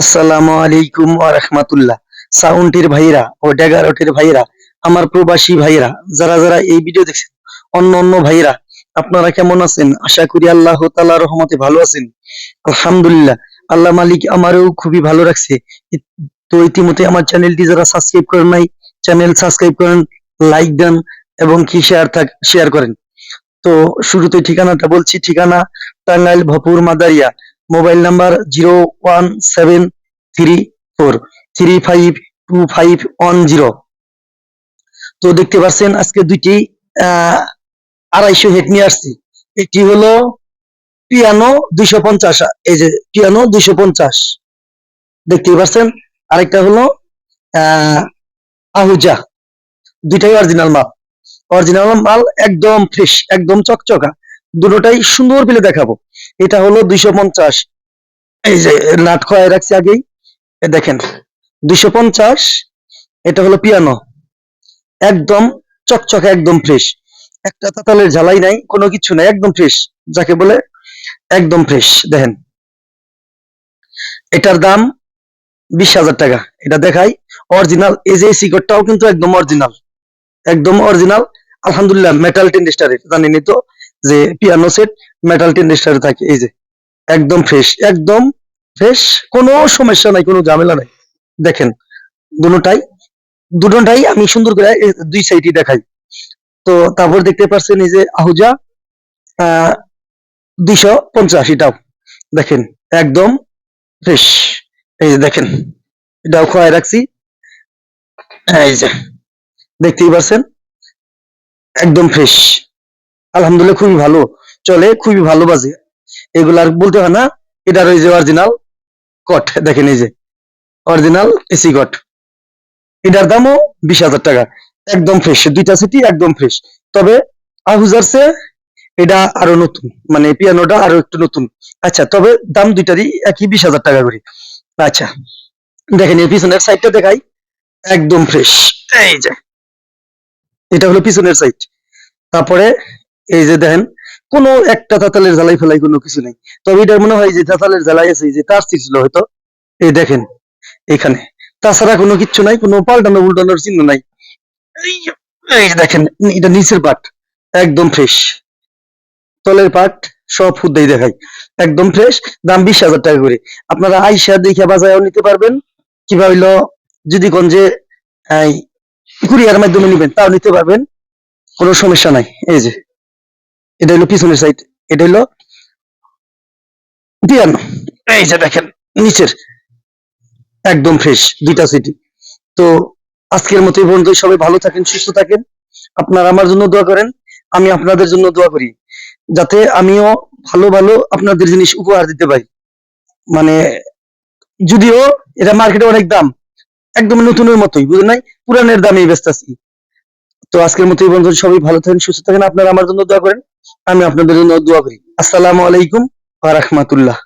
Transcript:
আসসালামু আলাইকুম ওয়া রাহমাতুল্লাহ। সাউন্ডের ভাইরা ও ড্যাগারটের ভাইরা আমার প্রবাসী ভাইরা যারা যারা এই ভিডিও দেখছেন, অন্য অন্য ভাইরা আপনারা কেমন আছেন? আশা করি আল্লাহ তাআলা রহমতে ভালো আছেন। আলহামদুলিল্লাহ, আল্লাহ মালিক আমারও খুবই ভালো রাখছে। তো ইতিমধ্যে আমার চ্যানেলটি যারা সাবস্ক্রাইব করেন নাই, চ্যানেল সাবস্ক্রাইব করেন, লাইক দেন এবং কি শেয়ার থাক, শেয়ার করেন। তো শুরুতে ঠিকানাটা বলছি, ঠিকানা Tangail Bhapur Madaria mobile number zero one seven three four three five two five one zero. তো দেখতে পাচ্ছেন আজকে দুইটি আড়াইশো হেড নিয়ে আসছি। একটি হলো পিয়ানো দুইশো পঞ্চাশ এই যে পিয়ানো দুইশো পঞ্চাশ। দেখতে পাচ্ছেন আরেকটা হলো আহ, আহুজা। দুইটাই অরিজিনাল মাল। অরিজিনাল মাল একদম ফ্রেশ একদম চকচকা। দুটোটাই সুন্দর পেলে দেখাবো। এটা হলো দুইশো পঞ্চাশ। এই যে নাট খোয়াই রাখছি আগেই। দেখেন, দুইশো পঞ্চাশ, এটা হলো পিয়ানো। একদম চকচকে, একদম ফ্রেশ একটা তাতালের ঝালাই নাই, কোনো কিছু নাই, একদম ফ্রেশ যাকে বলে একদম ফ্রেশ দেখেন, এটার দাম বিশ হাজার টাকা। এটা দেখাই অরিজিনাল এই যে সিকটটাও কিন্তু একদম অরিজিনাল একদম অরিজিনাল আলহামদুলিল্লাহ মেটাল টেন্ডেস্টারের জানেনই তো যে পিয়ানো সেট মেটাল টেন্ডেস্টারে থাকে, এই যে, একদম ফ্রেশ একদম ফ্রেশ কোনো সমস্যা নাই, কোনো ঝামেলা নাই। দেখেন, দুটোটাই দুটোটাই আমি সুন্দর করে দুই সাইডই দেখাই। তো তারপর দেখতে পাচ্ছেন এই যে আহুজা, আহ, দুইশো পঞ্চাশ এটাও দেখেন, একদম ফ্রেশ এই যে দেখেন, এটাও খোয়াই রাখছি। হ্যাঁ এই যে, দেখতেই পাচ্ছেন, একদম ফ্রেশ আলহামদুলিল্লাহ খুবই ভালো। চলে, খুবই ভালো বাজে। এগুলো আর বলতে হয় না এটা রয়েছে অরিজিনাল কট দেখেন এই যে। অরিজিনাল এসি কট এটার দামও বিশ হাজার টাকা। একদম ফ্রেশ দুইটা সিটি একদম ফ্রেশ তবে আহুজারসে এটা আরও নতুন মানে পিয়ানোটা আরও একটু নতুন। আচ্ছা তবে দাম দুইটারই একই বিশ হাজার টাকা করে। আচ্ছা দেখেন এই পিছনের সাইডটা দেখাই। একদম ফ্রেশ এই যে, এটা হলো পিছনের সাইড তারপরে এই যে দেখেন, কোনো একটা তাতালের জ্বালাই ফেলাই কোনো কিছু নেই। তবে এটা মনে হয় যে তাতালের জ্বালাই আছে যে তার ছিল হয়তো। এই দেখেন এখানে তাছাড়া কোনো কিচ্ছু নাই, কোনো পাল্টানো উল্টানোর চিহ্ন নাই। এই দেখেন, এটা নিচের পাট, একদম ফ্রেশ তলের পাট, সব ফুদ্দাই দেখাই। একদম ফ্রেশ দাম বিশ হাজার টাকা করে। আপনারা আইসা দেখে বাজায়ও নিতে পারবেন। কিবা হইল যদি কোন যে কুরিয়ার মাধ্যমে নিবেন, তাও নিতে পারবেন। কোনো সমস্যা নাই। এই যে এটা হলো পিছনের সাইড এটা হলো পিয়ানো। এই যে দেখেন, নিচের, একদম ফ্রেশ দুইটা সিটি তো আজকের মতো পর্যন্ত সবাই ভালো থাকেন, সুস্থ থাকেন। আপনারা আমার জন্য দোয়া করেন, আমি আপনাদের জন্য দোয়া করি, যাতে আমিও ভালো ভালো আপনাদের জিনিস উপহার দিতে পারি। মানে যদিও এটা মার্কেটে অনেক দাম একদম নতুনের মতোই, বুঝলেন নাই? পুরানের দামেই ব্যস্ত আছি। তো আজকের মতো এই পর্যন্ত সবাই ভালো থাকেন, সুস্থ থাকেন। আপনারা আমার জন্য দোয়া করেন। আমি আপনাদের জন্য দোয়া করি। আসসালামু আলাইকুম রাহমাতুল্লাহ।